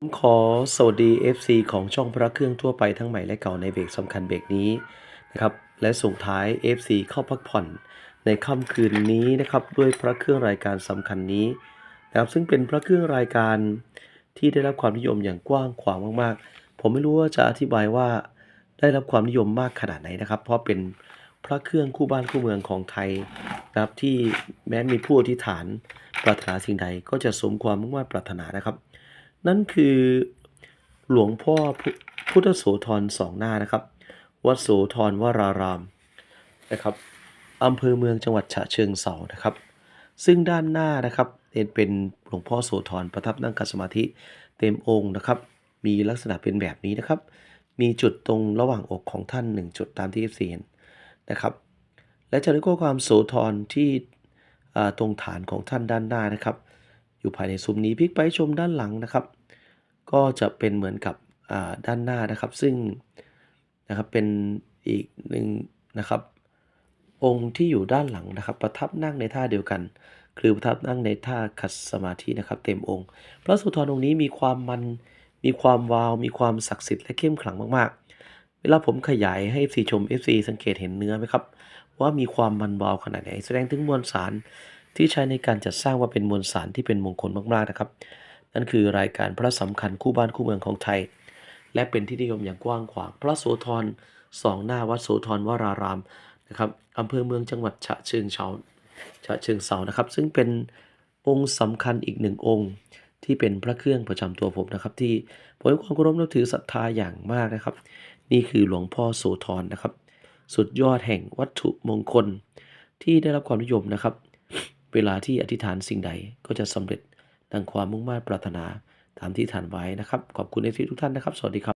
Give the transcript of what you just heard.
ผมขอสวัสดี FC ของช่องพระเครื่องทั่วไปทั้งใหม่และเก่าในเบรกสำคัญเบรกนี้นะครับและส่งท้าย FC เข้าพักผ่อน ในค่ำคืนนี้นะครับด้วยพระเครื่องรายการสำคัญนี้นะครับซึ่งเป็นพระเครื่องรายการที่ได้รับความนิยมอย่างกว้างขวางมากๆ ผมไม่รู้ว่าจะอธิบายว่าได้รับความนิยมมากขนาดไหนนะครับ เพราะเป็นพระเครื่องคู่บ้านคู่เมืองของไทยนะครับที่แม้มีผู้อธิษฐานปรารถนาสิ่งใดก็จะสมความมุ่งมั่นปรารถนานะครับ นั่นคือหลวงพ่อพุทธโสธรสองหน้านะครับ วัดโสธรวรารามนะครับอำเภอเมืองจังหวัดฉะเชิงเทรานะครับ ซึ่งด้านหน้านะครับเป็นหลวงพ่อโสธรประทับนั่งกัสมาธิเต็มองค์นะครับ มีลักษณะเป็นแบบนี้นะครับ มีจุดตรงระหว่างอกของท่านหนึ่งจุดตามที่ FC เห็นนะครับ และจะได้ข้อความโสธรที่ตรงฐานของท่านด้านหน้านะครับ อยู่ภายในซุ้มนี้พลิกไปชมด้านหลังนะครับ ก็จะเป็นเหมือนกับด้านหน้านะครับ ซึ่งนะครับเป็นอีกหนึ่งนะครับ องค์ที่อยู่ด้านหลังนะครับ ประทับนั่งในท่าเดียวกัน คือประทับนั่งในท่าขัดสมาธินะครับ เต็มองค์ พระสุธรองค์นี้มีความมันมีความวาว มีความศักดิ์สิทธิ์และเข้มขลังมากๆ เวลาผมขยายให้ FC ชม FC สังเกตเห็นเนื้อไหมครับ ว่ามีความมันวาวขนาดไหน แสดงถึงมวลสาร ที่ใช้ในการจัดสร้างว่าเป็นมวลสารที่เป็นมงคลมากๆนะครับ นั่นคือรายการพระสำคัญคู่บ้านคู่เมืองของไทย และเป็นที่นิยมอย่างกว้างขวาง พระโสธรสองหน้าวัดโสธรวรารามนะครับอำเภอเมืองจังหวัดฉะเชิงเทราฉะเชิงเทรานะครับ ซึ่งเป็นองค์สำคัญอีกหนึ่งองค์ ที่เป็นพระเครื่องประจำตัวผมนะครับ ที่ผมความเคารพนับถือศรัทธาอย่างมากนะครับ นี่คือหลวงพ่อโสธรนะครับ สุดยอดแห่งวัตถุมงคลที่ได้รับความนิยมนะครับ เวลาที่อธิษฐานสิ่งใดก็จะสำเร็จดังความมุ่งมั่นปรารถนาตามที่ฐานไว้นะครับ ขอบคุณเอฟทุกท่านนะครับ สวัสดีครับ